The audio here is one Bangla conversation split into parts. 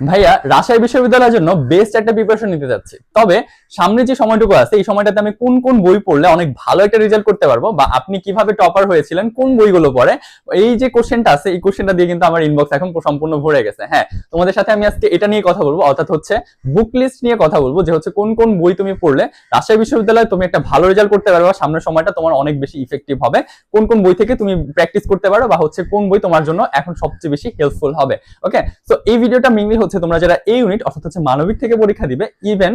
ভাইয়া, রাজশাহী বিশ্ববিদ্যালয়ের জন্য বেস্ট একটা প্রিপারেশন নিতে যাচ্ছি। তবে সামনে যে সময়টুকু আছে, এই সময়টাতে আমি কোন কোন বই পড়লে অনেক ভালো একটা রেজাল্ট করতে পারব বা আপনি কীভাবে টপার হয়েছিলেন, কোন বইগুলো পড়ে, এই যে কোশ্চেনটা আছে, এই কোশ্চেনটা দিয়ে কিন্তু আমার ইনবক্স এখন সম্পূর্ণ ভরে গেছে। হ্যাঁ তোমাদের সাথে আমি আজকে এটা নিয়ে কথা বলব, অর্থাৎ হচ্ছে বুক লিস্ট নিয়ে কথা বলব, যে হচ্ছে কোন কোন বই তুমি পড়লে রাজশাহী বিশ্ববিদ্যালয়ে তুমি একটা ভালো রেজাল্ট করতে পারবে বা সামনের সময়টা তোমার অনেক বেশি ইফেক্টিভ হবে। কোন কোন বই থেকে তুমি প্র্যাকটিস করতে পারো বা হচ্ছে কোন বই তোমার জন্য এখন সবচেয়ে বেশি হেল্পফুল হবে। ওকে সো এই ভিডিওটা মেইনলি হচ্ছে তোমরা যারা এই ইউনিট অর্থাৎ হচ্ছে মানবিক থেকে পরীক্ষা দিবে ইভেন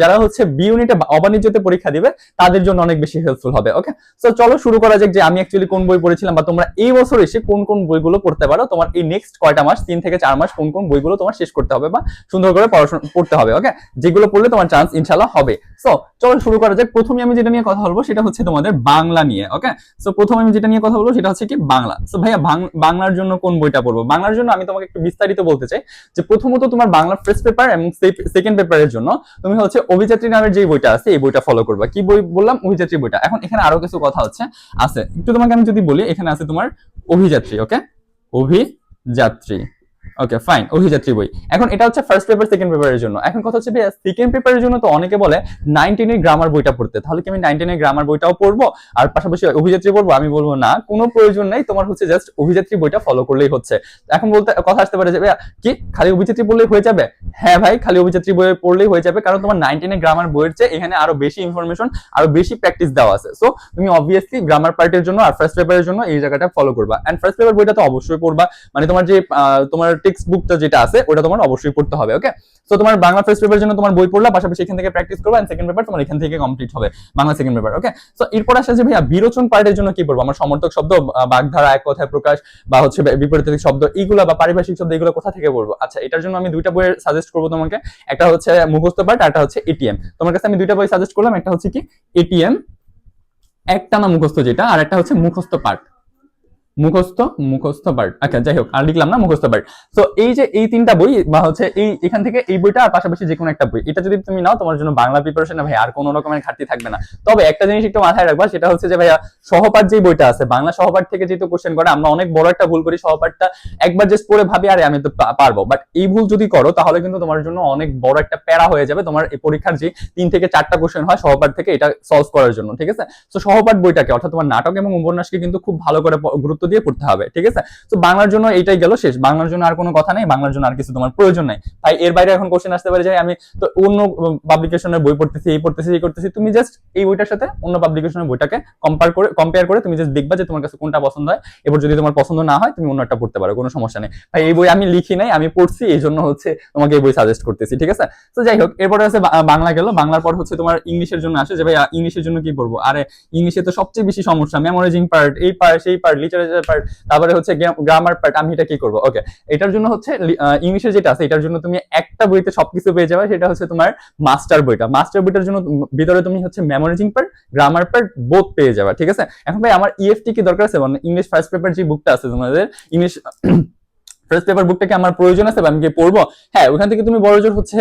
যারা হচ্ছে বি ইউনিটে অবাণিজ্যতে পরীক্ষা দিবে, তাদের জন্য অনেক বেশি হেল্পফুল হবে ওকে সো চলো শুরু করা যাক যে আমি অ্যাকচুয়ালি কোন বই পড়েছিলাম বা তোমরা এই বছর এসে কোন কোন বইগুলো পড়তে পারো, তোমার এই নেক্সট কয়টা মাস, তিন থেকে চার মাস কোন কোন বইগুলো তোমার শেষ করতে হবে বা সুন্দর করে পড়াশোনা পড়তে হবে ওকে যেগুলো পড়লে তোমার চান্স ইনশাল্লাহ হবে। সো চলো শুরু করা যাক। প্রথমে আমি যেটা নিয়ে কথা বলব সেটা হচ্ছে তোমাদের বাংলা নিয়ে ওকে সো প্রথমে আমি যেটা নিয়ে কথা বলব সেটা হচ্ছে কি বাংলা। সো ভাইয়া বাংলার জন্য কোন বইটা পড়ব? বাংলার জন্য আমি তোমাকে একটু বিস্তারিত বলতে চাই যে প্রথমত তোমার বাংলা ফার্স্ট পেপার এবং সেকেন্ড পেপারের জন্য। তুমি হচ্ছে অভিযাত্রী নামের যে বইটা আছে, এই বইটা ফলো করবা। কি বই বললাম? অভিযাত্রী বইটা। এখন এখানে আরও কিছু কথা হচ্ছে, আছে। একটু তোমাকে আমি যদি বলি, এখানে আছে তোমার অভিযাত্রী ওকে অভিযাত্রী। ওকে ফাইন অভিযাত্রী বই এখন এটা হচ্ছে ফার্স্ট পেপার সেকেন্ড পেপারের জন্য। এখন কথা হচ্ছে সেকেন্ড পেপারের জন্য তো অনেকে বলে নাইনটিনের গ্রামার বইটা পড়তে। তাহলে কি আমি নাইনটিনের গ্রামার বইটাও পড়ব? আর পাশাপাশি অভিযাত্রী পড়ব আমি বলব না। কোনো প্রয়োজন নেই তোমার হচ্ছে জাস্ট অভিযাত্রী বইটা ফলো করলেই হচ্ছে। এখন বলতে কথা আসতে পারে যে ভাইয়া, কি? খালি অভিযাত্রী পড়লেই হয়ে যাবে? হ্যাঁ ভাই খালি অভিযাত্রী বই পড়লেই হয়ে যাবে কারণ তোমার নাইনটিনের গ্রামার বইয়ের চেয়ে এখানে আরও বেশি ইনফরমেশন আরও বেশি প্র্যাকটিস দেওয়া আছে। সো তুমি অবভিয়াসলি গ্রামার পার্টের জন্য আর ফার্স্ট পেপারের জন্য এই জায়গাটা ফলো করবা। এন্ড ফার্স্ট পেপার বইটা তো অবশ্যই পড়বা। মানে তোমার যে তোমার টেক্সট বুকটা যেটা আছে, ওটা তোমার অবশ্যই পড়তে হবে ওকে সো তোমার বাংলা ফার্স্ট পেপারের জন্য তোমার বই পড়লা পাশাপাশি এখান থেকে প্র্যাকটিস করবা এন্ড সেকেন্ড পেপার তোমার এখান থেকে কমপ্লিট হবে, Bangla second paper okay so এরপর আসে যে ভাইয়া বিরোচন পার্টের জন্য কি পড়ব? আমার সমর্থক শব্দ বাগধারা, এক কথায় প্রকাশ, বা হচ্ছে বিপরীত শব্দ, এইগুলা বা পারিভাষিক শব্দ, এগুলো কোথা থেকে পড়ব? আচ্ছা এটার জন্য আমি দুইটা বইয়ের সাজেস্ট করব তোমাকে, একটা হচ্ছে মুখস্থ পার্ট আর একটা হচ্ছে এটিএম তোমার কাছে আমি দুইটা বই সাজেস্ট করলাম, একটা হচ্ছে কি? এটিএম একটানা মুখস্থ যেটা, আর একটা হচ্ছে মুখস্থ পার্ট মুখস্থ মুখস্থ পার্ট আচ্ছা যাই হোক, আর লিখলাম না, মুখস্থ পার্ট তো এই যে এই তিনটা বই, বা হচ্ছে এই, এখান থেকে এই বইটা, আর পাশাপাশি যে কোনো একটা বই, এটা যদি তুমি নাও, তোমার জন্য বাংলা প্রিপারেশনে ভাই আর কোনো রকমের ঘাটতি থাকবে না। তবে একটা জিনিস একটু মাথায় রাখবা, সেটা হচ্ছে যে ভাইয়া, সহপাঠ যে বইটা আছে, বাংলা সহপাঠ থেকে যেহেতু কোশ্চেন করে, আমরা অনেক বড় একটা ভুল করি, সহপাঠটা একবার জাস্ট পড়ে ভাবি, আরে আমি তো পারব। বাট এই ভুল যদি করো, তাহলে কিন্তু তোমার জন্য অনেক বড় একটা প্যারা হয়ে যাবে তোমার এই পরীক্ষার যে তিন থেকে চারটা কোশ্চেন হয়, সহপাঠ থেকে এটা সলভ করার জন্য, ঠিক আছে? তো সহপাঠ বইটাকে, অর্থাৎ তোমার নাটক এবং উপন্যাসকে কিন্তু খুব ভালো করে প- গুরুত্ব দিয়ে পড়তে হবে, ঠিক আছে? তো বাংলার জন্য এইটাই গেল শেষ। বাংলার জন্য আর কোনো কথা নেই, বাংলার জন্য আর কিছু তোমার প্রয়োজন নাই। তাই এর বাইরে এখন কোশ্চেন আসতে পারে যে আমি তো অন্য পাবলিকেশনের বই পড়তেছি, এই পড়তেছি, এই করতেছি। তুমি জাস্ট এই বইটার সাথে অন্য পাবলিকেশনের বইটাকে কম্পেয়ার করে কম্পেয়ার করে তুমি জাস্ট দেখবা যে তোমার কাছে কোনটা পছন্দ হয়। এবার যদি তোমার পছন্দ না হয়, তুমি অন্য একটা পড়তে পারো, কোনো সমস্যা নেই। ভাই, এই বই আমি লিখি নাই, আমি পড়ছি, এই জন্য হচ্ছে তোমাকে এই বই সাজেস্ট করতেছি, ঠিক আছে? তো যাই হোক, এরপরে আছে বাংলা গেল। বাংলার পর হচ্ছে তোমার ইংলিশের জন্য আসে যে ভাই ইংলিশের জন্য কি পড়ব? আরে, ইংলিশে তো সবচেয়ে বেশি সমস্যা মেমোরাইজিং পার্ট এই পার্ট সেই পার্ট লিটারেচার পার্ট তারপরে হচ্ছে গ্রামার পার্ট আমি এটা কি করব? ওকে এটার জন্য হচ্ছে ইংলিশে যেটা আছে, এটার জন্য তুমি একটা বইতে সবকিছু পেয়ে যাবে, সেটা হচ্ছে তোমার মাস্টার বইটা। মাস্টার বইটার জন্য ভিতরে তুমি হচ্ছে memorising part grammar part both পেয়ে যাবে, ঠিক আছে? এখন ভাই, আমার ইএফটি কি দরকার আছে? ইংলিশ ফার্স্ট পেপার যে বুকটা আছে তোমাদের ইংলিশ ফার্স্ট পেপার বুকটাকে আমার প্রয়োজন আছে, বা আমি কি পড়ব। হ্যাঁ ওখান থেকে তুমি বড় জোর হচ্ছে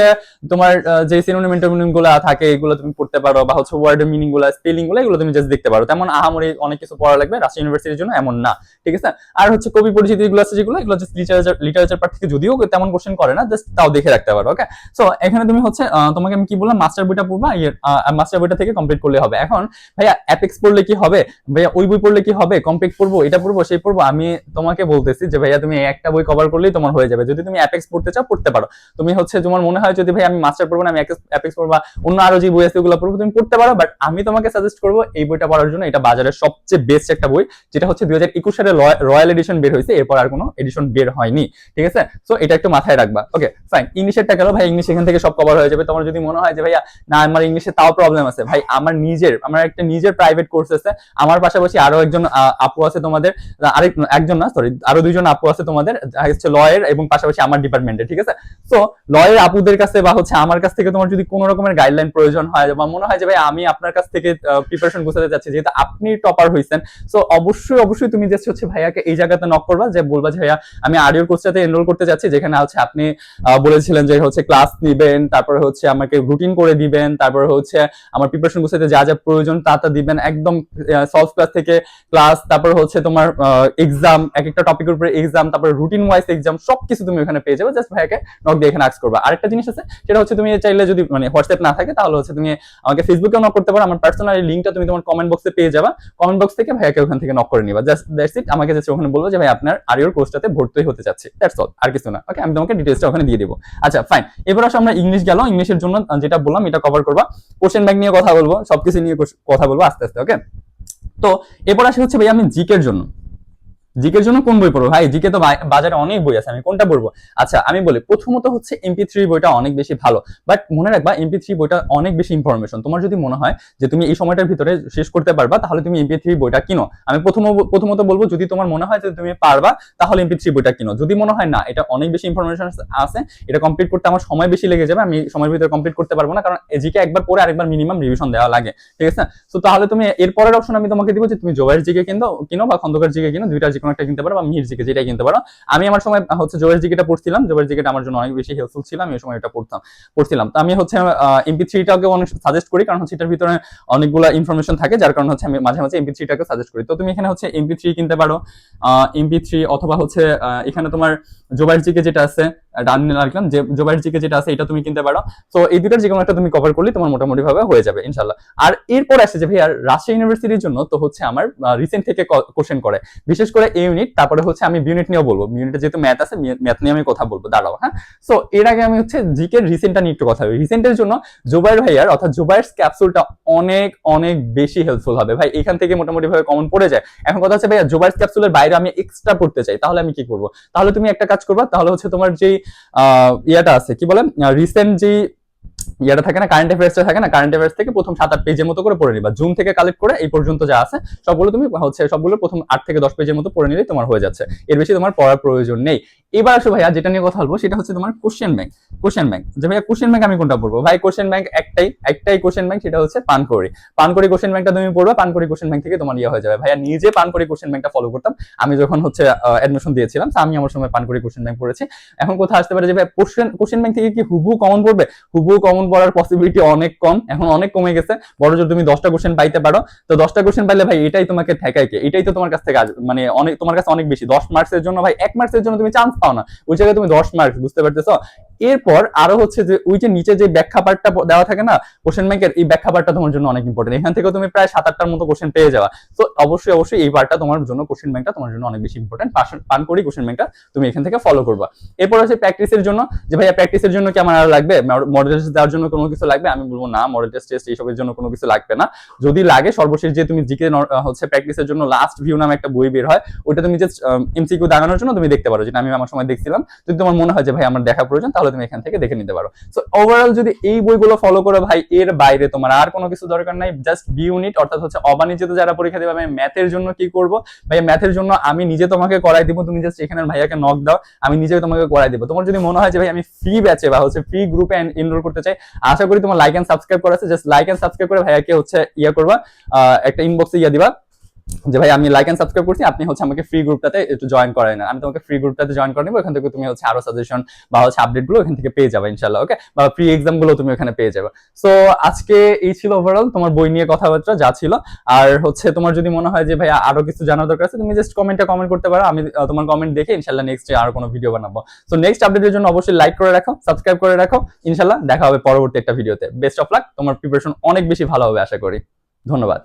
তোমার যে সিনোনিম ইন্টারমিনিমগুলো থাকে, এগুলো তুমি পড়তে পারো, বা হচ্ছে ওয়ার্ডের মিনিংগুলো স্পেলিংগুলো, এগুলো তুমি জাস্ট দেখতে পারো। তেমন আহামরি অনেক কিছু পড়া লাগবে রাজশাহী ইউনিভার্সিটির জন্য এমন না, ঠিক আছে? আর হচ্ছে কবি পরিচিতি গুলো আছে যেগুলো, এগুলো জাস্ট লিটারেচার লিটারেচার পার্ট থেকে যদিও তেমন কোশ্চেন করে না জাস্ট তাও দেখে রাখতে পারো ওকে সো এখানে তুমি হচ্ছে তোমাকে আমি কি বললাম মাস্টার বইটা পড়বা মাস্টার বইটা থেকে কমপ্লিট করলে হবে। এখন, ভাইয়া অ্যাপেক্স পড়লে কি হবে? ভাইয়া, ওই বই পড়লে কি হবে? কমপ্লিট পড়ব, এটা পড়ব, সেই পড়ব, আমি তোমাকে বলতেছি যে, ভাইয়া, তুমি একটা বই কভার করলেই তোমার হয়ে যাবে। যদি তুমি অ্যাপেক্স পড়তে চাও, পড়তে পারো। তুমি হচ্ছে তোমার মনে হয় যদি ভাই আমি মাস্টার পড়ব না, আমি অ্যাপেক্স পড়বা অন্য আরও যে বই আছে, ওগুলো পড়ব, তুমি পড়তে পারো। বাট আমি তোমাকে সাজেস্ট করব, এই বইটা পড়ার জন্য এটা বাজারের সবচেয়ে বেস্ট একটা বই, যেটা হচ্ছে দুই হাজার একুশ সালে রয়্যাল এডিশন বের হয়েছে। এরপর আর কোনো এডিশন বের হয়নি। ঠিক আছে? সো এটা একটু মাথায় রাখবা। ওকে ফাইন ইংলিশেরটা গেল ভাই ইংলিশ এখান থেকে সব কভার হয়ে যাবে। তোমার যদি মনে হয় যে ভাইয়া, না, আমার ইংলিশে তাও প্রবলেম আছে। ভাই, আমার নিজের, আমার একটা নিজের প্রাইভেট কোর্স আছে। আমার পাশাপাশি আরও একজন আপু আছে তোমাদের আরেক, একজন না সরি আরও দুইজন আপু আছে তোমাদের হচ্ছে লয়ের এবং পাশাপাশি আমার ডিপার্টমেন্টে ঠিক আছে? সো লয়ের আপুদের কাছে বা হচ্ছে আমার কাছ থেকে তোমার যদি কোনো রকমের গাইডলাইন প্রয়োজন হয়, বা মনে হয় যে, ভাই, আমি আপনার কাছ থেকে প্রিপারেশন গুছাতে যাচ্ছি যেহেতু আপনি টপার হয়েছেন সো অবশ্যই অবশ্যই তুমি জাস্ট হচ্ছে ভাইয়াকে এই জায়গাতে নক করবা, যে বলবা যে, ভাইয়া, আমি আডিওর কোর্সটাতে এনরোল করতে যাচ্ছি, যেখানে হচ্ছে আপনি বলেছিলেন যে, হচ্ছে ক্লাস নিবেন, তারপরে হচ্ছে আমাকে রুটিন করে দিবেন, তারপরে হচ্ছে আমার প্রিপারেশন গুছাতে যা যা প্রয়োজন তা তা দিবেন। একদম সলভ ক্লাস থেকে ক্লাস তারপর হচ্ছে তোমার এক্সাম এক একটা টপিকের উপরে এক্সাম তারপরে রুটিন ওয়াইজ এক্সাম সবকিছু তুমি ওখানে পেয়ে যাবে। জাস্ট ভাইয়াকে নক দিয়ে এখানে আক্স করবা। আরেকটা জিনিস আছে, সেটা হচ্ছে তুমি চাইলে যদি মানে হোয়াটসঅ্যাপ না থাকে, তাহলে হচ্ছে তুমি আমাকে ফেসবুকে নক করতে পারো। আমার পার্সোনাল লিঙ্কটা তুমি তোমার কমেন্ট বক্সে পেয়ে যাবা। কমেন্ট বক্স থেকে ভাইয়াকে ওখান থেকে নক করে নিবা। জাস্ট দ্যাটস ইট আমাকে জাস্ট ওখানে বলব যে, ভাই, আপনার আরিওর কোর্সটাতে ভর্তি হতে চাচ্ছি। দ্যাটস অল আর কিছু না। ওকে আমি তোমাকে ডিটেলসটা ওখানে দিয়ে দেবো। আচ্ছা ফাইন এবার আসলে আমরা ইংলিশ গেল। ইংলিশের জন্য যেটা বললাম, এটা কভার করবা। কোশ্চেন ব্যাংক নিয়ে কথা বলব। সবকিছু নিয়ে কথা বলব আস্তে আস্তে। ওকে তো এরপর আসে হচ্ছে ভাই আমি জিকের জন্য। জিকের জন্য কোন বই পড়ব? ভাই, জিকে তো বাজারে অনেক বই আছে, আমি কোনটা পড়ব? আচ্ছা আমি বলি, প্রথমত হচ্ছে এমপি থ্রি বইটা অনেক বেশি ভালো। বাট মনে রাখবা এমপি থ্রি বইটা অনেক বেশি ইনফরমেশন তোমার যদি মনে হয় যে তুমি এই সময়টার ভিতরে শেষ করতে পারবা, তাহলে তুমি এমপি থ্রি বইটা কিনো। আমি প্রথম, প্রথমত বলব, যদি তোমার মনে হয় যে তুমি পারবা, তাহলে এমপি থ্রি বইটা কিনো। যদি মনে হয় না, এটা অনেক বেশি ইনফরমেশন আছে এটা কমপ্লিট করতে আমার সময় বেশি লেগে যাবে, আমি সময়ের ভিতরে কমপ্লিট করতে পারব না, কারণ জিকে একবার পরে আরেকবার মিনিমাম রিভিশন দেওয়া লাগে। ঠিক আছে? তো তাহলে তুমি এর পরের অপশন আমি তোমাকে দিব যে তুমি জোয়ার জিকে কিনো কিনো বা খন্দকার জিকে কিনো, দুইটা কোনো কিনতে পারো বা মিহির জিকে কিনতে পারো। আমি আমার সময়, হচ্ছে জিকেটা পড়ছিলাম। আমার জন্য অনেক বেশি হেল্পফুল ছিল, আমি ওই সময় এটা পড়তাম, পড়ছিলাম। তো আমি হচ্ছে এমপি থ্রিটাকে অনেক সাজেস্ট করি, কারণ হচ্ছে এটার ভিতরে অনেকগুলো ইনফরমেশন থাকে, যার কারণে হচ্ছে আমি মাঝে মাঝে এমপি থ্রিটাকে সাজেস্ট করি। তো তুমি এখানে হচ্ছে এমপি থ্রি কিনতে পারো এমপি থ্রি অথবা হচ্ছে এখানে তোমার জোবাইর জিকে যেটা আছে ডান রাখলাম যে যেটা আছে, এটা তুমি কিনতে পারো। তো এই দুটার যে কোনো একটা তুমি কভার করলে তোমার মোটামুটি ভাবে হয়ে যাবে ইনশাল্লাহ আর এরপর আসে যে ভাই আর রাজশাহী ইউনিভার্সিটির জন্য, তো হচ্ছে আমার রিসেন্ট থেকে কোশ্চেন করে। বিশেষ করে ইউনিট তারপরে হচ্ছে আমি ইউনিট নিয়েও বলব। ইউনিটে যেহেতু ম্যাথ আছে ম্যাথ নিয়ে আমি কথা বলব। দাঁড়াও হ্যাঁ? সো এর আগে আমি হচ্ছে জিকে রিসেন্টটা নিয়ে একটু কথা বলি। রিসেন্টের জন্য জোবাইর ভাইয়ার, অর্থাৎ জোবাইর ক্যাপসুলটা অনেক অনেক বেশি হেল্পফুল হবে। ভাই, এখান থেকে মোটামুটি ভাবে কমন পড়ে যায়। এখন কথা হচ্ছে, ভাইয়া জোবাইর ক্যাপসুলের বাইরে আমি এক্সট্রা পড়তে চাই। তাহলে আমি কি করব? তাহলে তুমি একটা কাজ করবা। তাহলে হচ্ছে তোমার যে ইয়াটা আছে, কি বলে? রিসেন্ট যে ইয়াটা থাকে না কারেন্ট অ্যাফেয়ার্সটা থাকে না কারেন্ট অ্যাফেয়ার্স থেকে প্রথম সাত, আট পেজের মতো করে পড়ে নিবা। জুন থেকে কালেক্ট করে এই পর্যন্ত যা আছে, সবগুলো তুমি হচ্ছে সবগুলো প্রথম আট থেকে দশ পেজের মতো পড়ে নিলেই তোমার হয়ে যাচ্ছে। এর বেশি তোমার পড়ার প্রয়োজন নেই। এবার আসো ভাইয়া, যেটা নিয়ে কথা বলব সেটা হচ্ছে তোমার কোশ্চেন ব্যাংক কোশ্চেন ব্যাংক যে ভাইয়া কোশ্চেন ব্যাংক আমি কোনটা পড়ব? ভাই কোশ্চেন ব্যাংক একটাই একটাই কোশ্চেন ব্যাংক সেটা হচ্ছে পানকড়ি। পানকড়ি কোশ্চেন ব্যাংকটা তুমি পড়বে, পানকড়ি কোশ্চেন ব্যাংক থেকে তোমার ইয়ে হয়ে যাবে। ভাইয়া, নিজে পানকড়ি কোশ্চেন ব্যাংকটা ফলো করতাম। আমি যখন হচ্ছে অ্যাডমিশন দিয়েছিলাম আমি আমার সময় পানকড়ি কোশ্চেন ব্যাংক পড়েছি। এখন কোথাও আসতে পারে যে ভাই কোশ্চেন কোশ্চেন ব্যাংক থেকে কি হুবহু কমন পড়বে? হুবহু কমন পড়ার পসিবিলিটি অনেক কম, এখন অনেক কমে গেছে। বড় জোর তুমি দশটা কোশ্চেন পাইতে পারো, তো দশটা কোশ্চেন পাইলে ভাই, এটাই তোমাকে ঠেকায় কে? এটাই তো তোমার কাছ থেকে। মানে অনেক, তোমার কাছে অনেক বেশি। দশ মার্কসের জন্য ভাই, এক মার্কসের জন্য তুমি চান্স না। ওই জায়গায় তুমি দশ মার্কস বুঝতে পারতেছো? এরপর আরও হচ্ছে যে ওই যে নিচে যে ব্যাখ্যা পার্টটা দেওয়া থাকে না কোশ্চেন ব্যাংকের এই ব্যাখ্যা পার্টটা তোমার জন্য অনেক ইম্পর্টেন্ট এখান থেকে তুমি প্রায় সাত আটটার মতো কোশ্চেন পেয়ে যাওয়া। তো অবশ্যই অবশ্যই এই পার্টটা তোমার জন্য কোশ্চেন ব্যাংকটা তোমার জন্য অনেক বেশি ইম্পর্টেন্ট পান করি কোশ্চেন ব্যাংকটা তুমি এখান থেকে ফলো করবা। এরপর হচ্ছে প্র্যাকটিসের জন্য, যে ভাইয়া প্র্যাকটিসের জন্য কি আমার আর লাগবে? মডেল টেস্ট দেওয়ার জন্য কোনো কিছু লাগবে? আমি বলব না মডেল টেস্ট টেস্ট এইসবের জন্য কোনো কিছু লাগবে না। যদি লাগে, সর্বশেষ যে তুমি জিকে হচ্ছে প্র্যাকটিসের জন্য লাস্ট ভিউ নামে একটা বই বের হয় ওটা তুমি যে এমসিকিউ দাগানোর জন্য তুমি দেখতে পারো। যেটা আমি আমার সময় দেখছিলাম। যদি তোমার মনে হয় যে ভাই আমার দেখা প্রয়োজন, তাহলে তুমি এখান থেকে দেখে নিতে পারো। সো ওভারঅল যদি এই বইগুলো ফলো করো ভাই, এর বাইরে তোমার আর কোনো কিছু দরকার নাই জাস্ট বি ইউনিট অর্থাৎ হচ্ছে অবাণিজ্যতে যারা পরীক্ষা দেবে, আমি ম্যাথের জন্য কি করব? ভাই ম্যাথের জন্য আমি নিজে তোমাকে করাই দিব, তুমি জাস্ট এখানে ভাইয়াকে নক দাও, আমি নিজে তোমাকে করাই দিব। তোমার যদি মনে হয় যে ভাই, আমি ফ্রি ব্যাচে বা হচ্ছে ফ্রি গ্রুপে এনরোল করতে চাই, আশা করি তোমার লাইক এন্ড সাবস্ক্রাইব করা আছে জাস্ট লাইক এন্ড সাবস্ক্রাইব করে ভাইয়াকে হচ্ছে ইয়ে করবা একটা ইনবক্সে ইয়ে দিবা। যে ভাই, আমি লাইক এন্ড সাবস্ক্রাইব করছি, আপনি হচ্ছে আমাকে ফ্রি গ্রুপটাতে একটু জয়েন করেন না আমি তোমাকে ফ্রি গ্রুপটাতে জয়েন করে নেব, এখান থেকে তুমি হচ্ছে আরও সাজেশন বা হচ্ছে আপডেটগুলো এখান থেকে পেয়ে যাবে ইনশাল্লাহ ওকে বা ফ্রি এক্সামগুলো তুমি ওখানে পেয়ে যাবে। সো আজকে এই ছিল ওভারঅল তোমার বই নিয়ে কথাবার্তা, যা ছিল। আর হচ্ছে তোমার যদি মনে হয় যে ভাই আরও কিছু জানার দরকার আছে, তুমি জাস্ট কমেন্টে কমেন্ট করতে পারো, আমি তোমার কমেন্ট দেখে ইনশাল্লাহ নেক্সট আর কোনো ভিডিও বানাবো। সো নেক্সট আপডেটের জন্য অবশ্যই লাইক করে রাখো সাবস্ক্রাইব করে রাখো, ইনশাল্লাহ দেখা হবে পরবর্তী একটা ভিডিওতে বেস্ট অফ লাক তোমার প্রিপারেশন অনেক বেশি ভালো হবে, আশা করি। ধন্যবাদ।